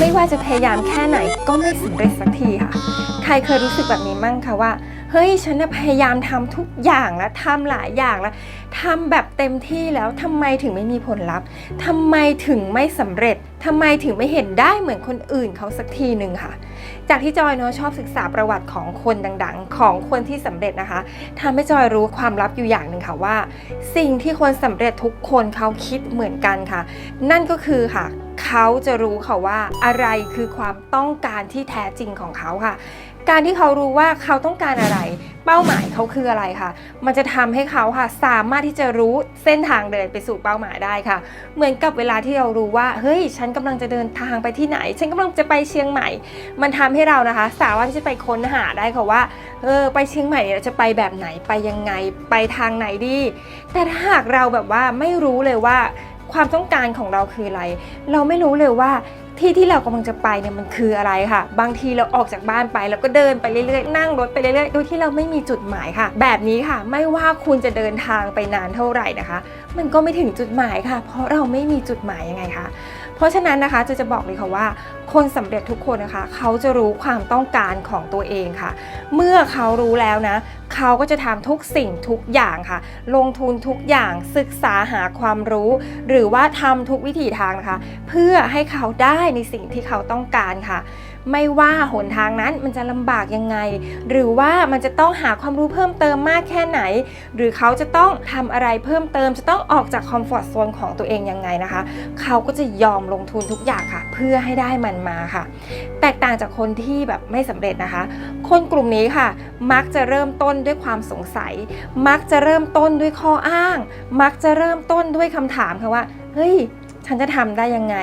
ไม่ว่าจะพยายามแค่ไหนก็ไม่สำเร็จสักทีค่ะ ใครเคยรู้สึกแบบนี้มั่งคะว่า เฮ้ยฉันน่ะพยายามทำทุกอย่างแล้วทำหลายอย่างแล้วทำแบบเต็มที่แล้วทำไมถึงไม่มีผลลัพธ์ทำไมถึงไม่สำเร็จทำไมถึงไม่เห็นได้เหมือนคนอื่นเขาสักทีหนึ่งค่ะ จากที่จอยเนาะชอบศึกษาประวัติของคนดังๆ ของคนที่สำเร็จนะคะทำให้จอยรู้ความลับอยู่อย่างหนึ่งค่ะว่า สิ่งที่คนสำเร็จทุกคนเขาคิดเหมือนกันค่ะ นั่นก็คือค่ะ เขาจะรู้ค่ะว่าอะไรคือความต้องการที่แท้จริงของเขาค่ะ การที่เขารู้ว่าเขาต้องการอะไร เป้าหมายเขาคืออะไรค่ะ มันจะทำให้เขาค่ะสามารถที่จะรู้เส้นทางเดินไปสู่เป้าหมายได้ค่ะ เหมือนกับเวลาที่เรารู้ว่าเฮ้ยฉันกำลังจะเดินทางไปที่ไหน ฉันกำลังจะไปเชียงใหม่ มันทำให้เรานะคะ สามารถที่จะไปค้นหาได้ค่ะว่าเออไปเชียงใหม่จะไปแบบไหนไปยังไงไปทางไหนดี แต่ถ้าหากเราแบบว่าไม่รู้เลยว่า ความต้องการของเราคืออะไร เราไม่รู้เลยว่าที่ที่เรากำลังจะไปเนี่ยมันคืออะไรค่ะ บางทีเราออกจากบ้านไปแล้วก็เดินไปเรื่อยๆ นั่งรถไปเรื่อยๆ โดยที่เราไม่มีจุดหมายค่ะ แบบนี้ค่ะ ไม่ว่าคุณจะเดินทางไปนานเท่าไหร่นะคะ มันก็ไม่ถึงจุดหมายค่ะ เพราะเราไม่มีจุดหมายยังไงคะ เพราะฉะนั้นนะคะจะจะบอกเลยค่ะว่า คนสำเร็จทุกคนนะคะ เขาจะรู้ความต้องการของตัวเองค่ะ เมื่อเขารู้แล้วนะ เขาก็จะทำทุกสิ่งทุกอย่างค่ะ ลงทุนทุกอย่างศึกษาหาความรู้ หรือว่าทำทุกวิถีทางนะคะ เพื่อให้เขาได้ในสิ่งที่เขาต้องการค่ะไม่ว่าหนทางนั้นมันจะลำบากยังไง หรือว่ามันจะต้องหาความรู้เพิ่มเติมมากแค่ไหน หรือเขาจะต้องทำอะไรเพิ่มเติม จะต้องออกจากคอมฟอร์ทโซนของตัวเองยังไงนะคะ เขาก็จะยอมลงทุนทุกอย่างค่ะ เพื่อให้ได้มันมาค่ะ แตกต่างจากคนที่แบบไม่สำเร็จนะคะ คนกลุ่มนี้ค่ะ มักจะเริ่มต้นด้วยความสงสัย มักจะเริ่มต้นด้วยข้ออ้าง มักจะเริ่มต้นด้วยคำถามค่ะว่าเฮ้ยฉันจะทำได้ยังไง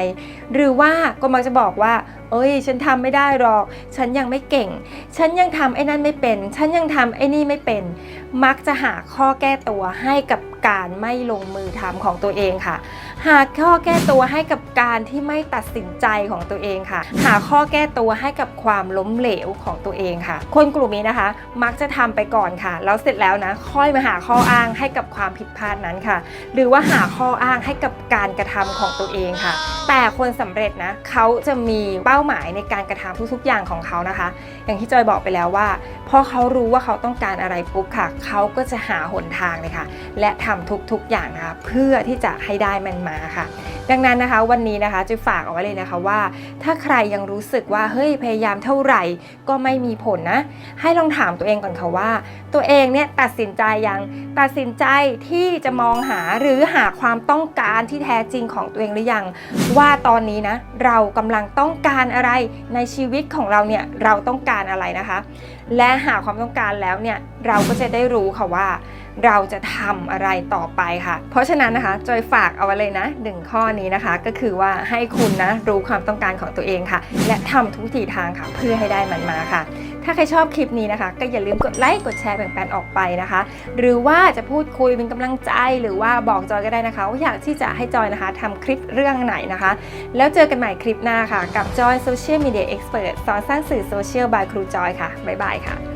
หรือว่าก็มักจะบอกว่า เอ้ย ฉันทำไม่ได้หรอก ฉันยังไม่เก่ง ฉันยังทำไอ้นั่นไม่เป็น ฉันยังทำไอ้นี่ไม่เป็น มักจะหาข้อแก้ตัวให้กับการไม่ลงมือทำของตัวเองค่ะ หาข้อแก้ตัวให้กับการที่ไม่ตัดสินใจของตัวเองค่ะ หาข้อแก้ตัวให้กับความล้มเหลวของตัวเองค่ะ คนกลุ่มนี้นะคะ มักจะทำไปก่อนค่ะ แล้วเสร็จแล้วนะ ค่อยมาหาข้ออ้างให้กับความผิดพลาดนั้นค่ะ หรือว่าหาข้ออ้างให้กับการกระทำของตัวเองค่ะ แต่คนสำเร็จนะเขาจะมีเป้าหมายในการกระทำทุกๆอย่างของเขานะคะ อย่างที่จอยบอกไปแล้วว่าพอเขารู้ว่าเขาต้องการอะไรปุ๊บค่ะ เขาก็จะหาหนทางเลยค่ะ และทำทุกๆอย่างนะคะเพื่อที่จะให้ได้มันมาค่ะ ดังนั้นนะคะวันนี้นะคะจะฝากเอาไว้เลยนะคะว่า ถ้าใครยังรู้สึกว่าเฮ้ยพยายามเท่าไหร่ก็ไม่มีผลนะ ให้ลองถามตัวเองก่อนค่ะว่า ตัวเองเนี่ยตัดสินใจยังตัดสินใจที่จะมองหาหรือหาความต้องการที่แท้จริงของตัวเองหรือยัง ว่าตอนนี้นะเรากำลังต้องการอะไรในชีวิตของเราเนี่ยเราต้องการอะไรนะคะ และหาความต้องการแล้วเนี่ย เราก็จะได้รู้ค่ะว่า เราจะทำอะไรต่อไปค่ะ เพราะฉะนั้นนะคะจอยฝากเอาไว้เลยนะหนึ่งข้อนี้นะคะ ก็คือว่าให้คุณนะรู้ความต้องการของตัวเองค่ะ และทำทุกวิถีทางค่ะ เพื่อให้ได้มันมาค่ะ ถ้าใครชอบคลิปนี้นะคะ ก็อย่าลืมกดไลค์กดแชร์แบ่งปันออกไปนะคะ หรือว่าจะพูดคุยเป็นกำลังใจหรือว่าบอกจอยก็ได้นะคะว่าอยากที่จะให้จอยนะคะทำคลิปเรื่องไหนนะคะ แล้วเจอกันใหม่คลิปหน้าค่ะ กับจอยโซเชียลมีเดียเอ็กซ์เพรสสอนสร้างสื่อโซเชียลบายครูจอยค่ะบ๊ายบายค่ะ